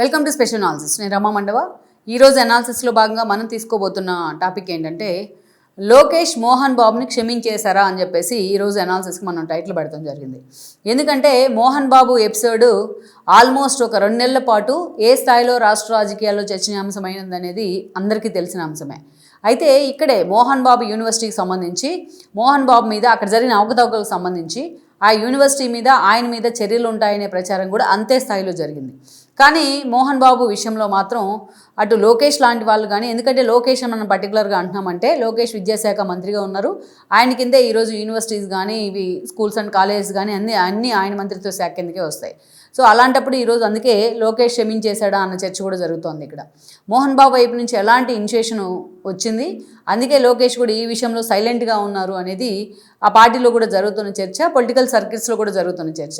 Welcome to special analysis నేను రమా మండవ. ఈరోజు అనాలిసిస్లో భాగంగా మనం తీసుకోబోతున్న టాపిక్ ఏంటంటే లోకేష్ మోహన్ బాబుని క్షమించేశారా అని చెప్పేసి ఈరోజు అనాలిసిస్కి మనం టైటిల్ పెడతాం జరిగింది. ఎందుకంటే మోహన్ బాబు ఎపిసోడ్ ఆల్మోస్ట్ ఒక రెండు నెలల పాటు ఏ స్థాయిలో రాష్ట్ర రాజకీయాల్లో చర్చనీయాంశమైనది అనేది అందరికీ తెలిసిన అంశమే. అయితే ఇక్కడే మోహన్ బాబు యూనివర్సిటీకి సంబంధించి మోహన్ బాబు మీద అక్కడ జరిగిన అవకతవకలకు సంబంధించి ఆ యూనివర్సిటీ మీద ఆయన మీద చర్యలు ఉంటాయనే ప్రచారం కూడా అంతే స్థాయిలో జరిగింది. కానీ మోహన్ బాబు విషయంలో మాత్రం అటు లోకేష్ లాంటి వాళ్ళు కానీ ఎందుకంటే లోకేష్ మనం పర్టికులర్గా అంటున్నామంటే లోకేష్ విద్యాశాఖ మంత్రిగా ఉన్నారు. ఆయన కిందే ఈరోజు యూనివర్సిటీస్ కానీ ఇవి స్కూల్స్ అండ్ కాలేజెస్ కానీ అన్ని అన్నీ ఆయన మంత్రిత్వ శాఖ కిందకే వస్తాయి. సో అలాంటప్పుడు ఈరోజు అందుకే లోకేష్ క్షమించేశాడా అన్న చర్చ కూడా జరుగుతోంది ఇక్కడ. మోహన్ బాబు వైపు నుంచి ఎలాంటి ఇనిషియేషన్ వచ్చింది? అందుకే లోకేష్ కూడా ఈ విషయంలో సైలెంట్గా ఉన్నారు అనేది ఆ పార్టీలో కూడా జరుగుతున్న చర్చ పొలిటికల్ సర్కిల్స్లో కూడా జరుగుతున్న చర్చ.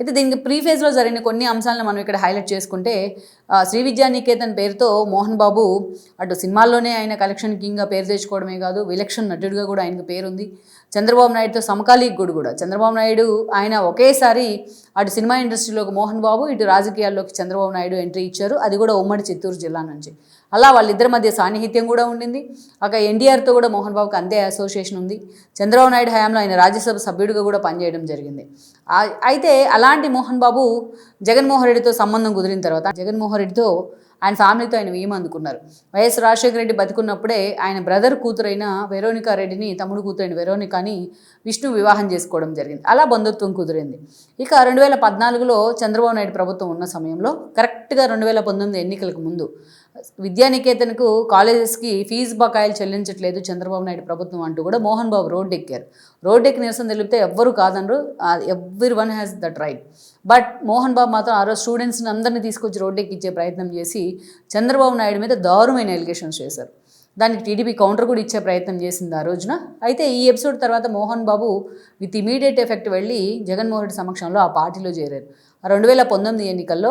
అయితే దీనికి ప్రీఫేజ్లో జరిగిన కొన్ని అంశాలను మనం ఇక్కడ హైలైట్ చేసుకుంటే శ్రీ విద్యా నికేతన్ పేరుతో మోహన్ బాబు అటు సినిమాల్లోనే ఆయన కలెక్షన్ కింగ్గా పేరు తెచ్చుకోవడమే కాదు విలక్షణ నటుడిగా కూడా ఆయనకు పేరుంది. చంద్రబాబు నాయుడుతో సమకాలీకుడు కూడా. చంద్రబాబు నాయుడు ఆయన ఒకేసారి అటు సినిమా ఇండస్ట్రీలోకి మోహన్ బాబు ఇటు రాజకీయాల్లోకి చంద్రబాబు నాయుడు ఎంట్రీ ఇచ్చారు. అది కూడా ఉమ్మడి చిత్తూరు జిల్లా నుంచి. అలా వాళ్ళిద్దరి మధ్య సాన్నిహిత్యం కూడా ఉండింది. అక్కడ ఎన్డీఆర్తో కూడా మోహన్ బాబుకి అంతే అసోసియేషన్ ఉంది. చంద్రబాబు నాయుడు హయాంలో ఆయన రాజ్యసభ సభ్యుడిగా కూడా పనిచేయడం జరిగింది. అయితే అలాంటి మోహన్ బాబు జగన్మోహన్ రెడ్డితో సంబంధం కుదిరిన తర్వాత జగన్మోహన్ రెడ్డితో ఆయన ఫ్యామిలీతో ఆయన ఏం అందుకున్నారు. వైఎస్ రాజశేఖర రెడ్డి బతుకున్నప్పుడే ఆయన బ్రదర్ కూతురైన వెరోనికా రెడ్డిని తమ్ముడు కూతురైన వెరోనికాని విష్ణు వివాహం చేసుకోవడం జరిగింది. అలా బంధుత్వం కుదిరింది. ఇక రెండు వేల పద్నాలుగులో చంద్రబాబు నాయుడు ప్రభుత్వం ఉన్న సమయంలో కరెక్ట్గా రెండు వేల పంతొమ్మిది ఎన్నికలకు ముందు విద్యానికేతన్కు కాలేజెస్కి ఫీజు బకాయిలు చెల్లించట్లేదు చంద్రబాబు నాయుడు ప్రభుత్వం అంటూ కూడా మోహన్ బాబు రోడ్డు ఎక్కారు. రోడ్డు ఎక్కి నిరసన తెలిపితే ఎవ్వరు కాదనరు. Everyone has that right. But Mohan Babu మాత్రం ఆ రోజు స్టూడెంట్స్ని అందరినీ తీసుకొచ్చి రోడ్డు ఎక్కించే ప్రయత్నం చేసి చంద్రబాబు నాయుడు మీద దారుణమైన ఎలిగేషన్స్ చేశారు. దానికి టీడీపీ కౌంటర్ కూడా ఇచ్చే ప్రయత్నం చేసింది ఆ రోజున. అయితే ఈ ఎపిసోడ్ తర్వాత Mohan Babu with immediate effect వెళ్ళి జగన్మోహన్ రెడ్డి సమక్షంలో ఆ పార్టీలో చేరారు. రెండు వేల పంతొమ్మిది ఎన్నికల్లో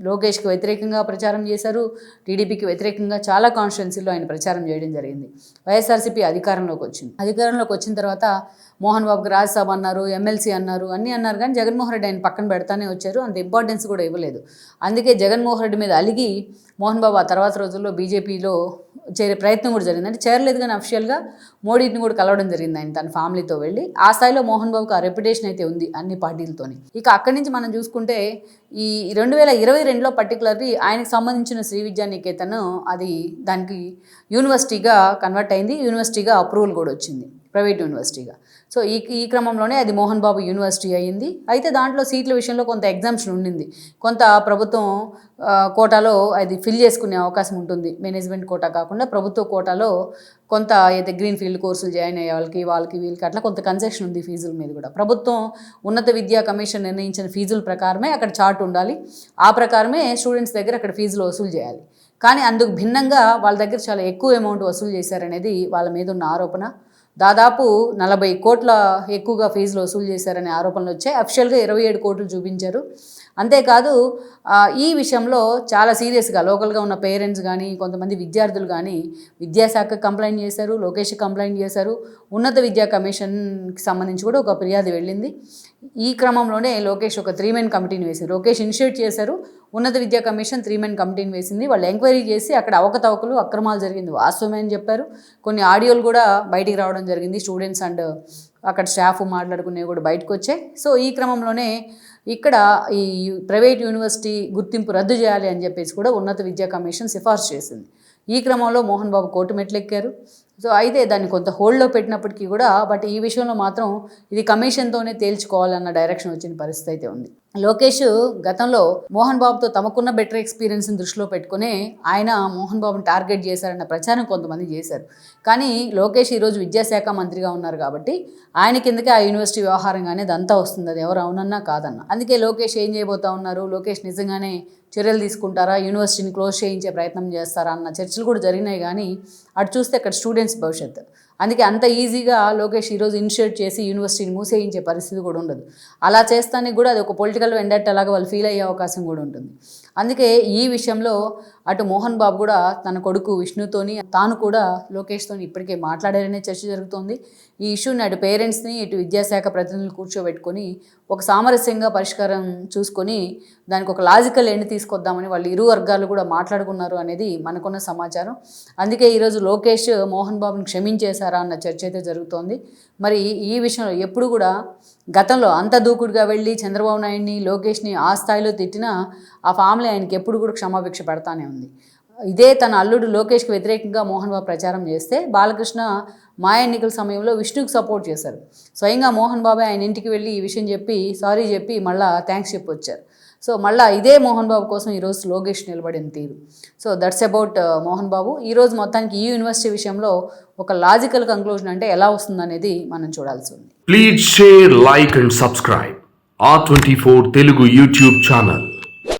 లోకేష్కి వ్యతిరేకంగా ప్రచారం చేశారు. టీడీపీకి వ్యతిరేకంగా చాలా కాన్స్టిట్యున్సీలో ఆయన ప్రచారం చేయడం జరిగింది. వైఎస్ఆర్సీపీ అధికారంలోకి వచ్చింది. అధికారంలోకి వచ్చిన తర్వాత మోహన్ బాబుకి రాజ్యసభ అన్నారు ఎమ్మెల్సీ అన్నారు అన్నీ అన్నారు. కానీ జగన్మోహన్ రెడ్డి ఆయన పక్కన పెడతానే వచ్చారు. అంత ఇంపార్టెన్స్ కూడా ఇవ్వలేదు. అందుకే జగన్మోహన్ రెడ్డి మీద అలిగి మోహన్ బాబు ఆ తర్వాత రోజుల్లో బీజేపీలో చేరే ప్రయత్నం కూడా జరిగింది. అంటే చేరలేదు కానీ అఫిషియల్గా మోడీని కూడా కలవడం జరిగింది ఆయన తన ఫ్యామిలీతో వెళ్ళి. ఆ స్థాయిలో మోహన్ బాబుకి ఆ రెప్యుటేషన్ అయితే ఉంది అన్ని పార్టీలతోని. ఇక అక్కడి నుంచి మనం చూసుకుంటే ఈ రెండు వేల ఇరవై రెండులో పర్టికులర్లీ ఆయనకు సంబంధించిన శ్రీ విద్యానికేతన్ అది దానికి యూనివర్సిటీగా కన్వర్ట్ అయింది. యూనివర్సిటీగా అప్రూవల్ కూడా వచ్చింది. ప్రైవేట్ యూనివర్సిటీగా. సో ఈ ఈ క్రమంలోనే అది మోహన్ బాబు యూనివర్సిటీ అయ్యింది. అయితే దాంట్లో సీట్ల విషయంలో కొంత ఎగ్జామ్షన్ ఉండింది. కొంత ప్రభుత్వం కోటాలో అది ఫిల్ చేసుకునే అవకాశం ఉంటుంది. మేనేజ్మెంట్ కోటా కాకుండా ప్రభుత్వ కోటాలో కొంత అయితే గ్రీన్ ఫీల్డ్ కోర్సులు జాయిన్ అయ్యే వాళ్ళకి వాళ్ళకి వీళ్ళకి అట్లా కొంత కన్సెషన్ ఉంది ఫీజుల మీద కూడా. ప్రభుత్వం ఉన్నత విద్యా కమిషన్ నిర్ణయించిన ఫీజుల ప్రకారమే అక్కడ చార్ట్ ఉండాలి. ఆ ప్రకారమే స్టూడెంట్స్ దగ్గర అక్కడ ఫీజులు వసూలు చేయాలి. కానీ అందుకు భిన్నంగా వాళ్ళ దగ్గర చాలా ఎక్కువ అమౌంట్ వసూలు చేశారనేది వాళ్ళ మీద ఉన్న ఆరోపణ. దాదాపు నలభై కోట్ల ఎక్కువగా ఫీజులు వసూలు చేశారనే ఆరోపణలు వచ్చాయి. అఫిషియల్గా ఇరవై ఏడు కోట్లు చూపించారు. అంతేకాదు ఈ విషయంలో చాలా సీరియస్గా లోకల్గా ఉన్న పేరెంట్స్ కానీ కొంతమంది విద్యార్థులు కానీ విద్యాశాఖ కంప్లైంట్ చేశారు లోకేష్ కంప్లైంట్ చేశారు. ఉన్నత విద్యా కమిషన్కి సంబంధించి కూడా ఒక ఫిర్యాదు వెళ్ళింది. ఈ క్రమంలోనే లోకేష్ ఒక త్రీ మెన్ కమిటీని వేశారు. లోకేష్ ఇనిషియేట్ చేశారు. ఉన్నత విద్యా కమిషన్ త్రీ మెన్ కమిటీని వేసింది. వాళ్ళు ఎంక్వైరీ చేసి అక్కడ అవకతవకలు అక్రమాలు జరిగింది. వాస్తవమే అని చెప్పారు. కొన్ని ఆడియోలు కూడా బయటికి రావడం జరిగింది. స్టూడెంట్స్ అండ్ అక్కడ స్టాఫ్ మాట్లాడుకునేవి కూడా బయటకు వచ్చాయి. సో ఈ క్రమంలోనే ఇక్కడ ఈ ప్రైవేట్ యూనివర్సిటీ గుర్తింపు రద్దు చేయాలి అని చెప్పేసి కూడా ఉన్నత విద్యా కమిషన్ సిఫార్సు చేసింది. ఈ క్రమంలో మోహన్ బాబు కోర్టు మెట్లెక్కారు. సో అయితే దాన్ని కొంత హోల్డ్లో పెట్టినప్పటికీ కూడా బట్ ఈ విషయంలో మాత్రం ఇది కమిషన్తోనే తేల్చుకోవాలన్న డైరెక్షన్ వచ్చిన పరిస్థితి అయితే ఉంది. లోకేష్ గతంలో మోహన్ బాబుతో తమకున్న బెటర్ ఎక్స్పీరియన్స్ని దృష్టిలో పెట్టుకునే ఆయన మోహన్ బాబుని టార్గెట్ చేశారన్న ప్రచారం కొంతమంది చేశారు. కానీ లోకేష్ ఈరోజు విద్యాశాఖ మంత్రిగా ఉన్నారు కాబట్టి ఆయన కిందకే ఆ యూనివర్సిటీ వ్యవహారం కానీ అదంతా వస్తుంది. అది ఎవరు అవునన్నా కాదన్న. అందుకే లోకేష్ ఏం చేయబోతా ఉన్నారు? లోకేష్ నిజంగానే చర్యలు తీసుకుంటారా? యూనివర్సిటీని క్లోజ్ చేయించే ప్రయత్నం చేస్తారా? అన్న చర్చలు కూడా జరిగినాయి కానీ అటు చూస్తే అక్కడ స్టూడెంట్స్ భవిష్యత్తు. అందుకే అంత ఈజీగా లోకేష్ ఈరోజు ఇనిషియేట్ చేసి యూనివర్సిటీని మూసేయించే పరిస్థితి కూడా ఉండదు. అలా చేస్తానికి కూడా అది ఒక పొలిటికల్ వెండట్ అలాగే వాళ్ళు ఫీల్ అయ్యే అవకాశం కూడా ఉంటుంది. అందుకే ఈ విషయంలో అటు మోహన్ బాబు కూడా తన కొడుకు విష్ణుతోని తాను కూడా లోకేష్తోని ఇప్పటికే మాట్లాడారనే చర్చ జరుగుతోంది. ఈ ఇష్యూని అటు పేరెంట్స్ని ఇటు విద్యాశాఖ ప్రతినిధులు కూర్చోబెట్టుకొని ఒక సామరస్యంగా పరిష్కారం చూసుకొని దానికి ఒక లాజికల్ ఎండ్ తీసుకొద్దామని వాళ్ళు ఇరు వర్గాలు కూడా మాట్లాడుకున్నారు అనేది మనకున్న సమాచారం. అందుకే ఈరోజు లోకేష్ మోహన్ బాబుని క్షమించేశారా అన్న చర్చ అయితే జరుగుతోంది. మరి ఈ విషయంలో ఎప్పుడు కూడా గతంలో అంత దూకుడుగా వెళ్ళి చంద్రబాబు నాయుడిని లోకేష్ని ఆ స్థాయిలో తిట్టినా ఆ ఫ్యామిలీ ఆయనకి ఎప్పుడు కూడా క్షమాభిక్ష పెడతానే ఉంది. ఇదే తన అల్లుడు లోకేష్కి వ్యతిరేకంగా మోహన్ బాబు ప్రచారం చేస్తే బాలకృష్ణ మా ఎన్నికల సమయంలో విష్ణుకి సపోర్ట్ చేశారు. స్వయంగా మోహన్ బాబు ఆయన ఇంటికి వెళ్ళి ఈ విషయం చెప్పి సారీ చెప్పి మళ్ళీ థ్యాంక్స్ చెప్పి వచ్చారు సో మళ్ళీ ఇదే మోహన్ బాబు కోసం ఈరోజు లోకేష్ నిలబడిన తీరు. So that's about Mohan Babu. ఈరోజు మొత్తానికి ఈ యూనివర్సిటీ విషయంలో ఒక లాజికల్ కంక్లూజన్ అంటే ఎలా వస్తుందనేది మనం చూడాల్సి ఉంది. Please share like and subscribe R twenty four Telugu YouTube channel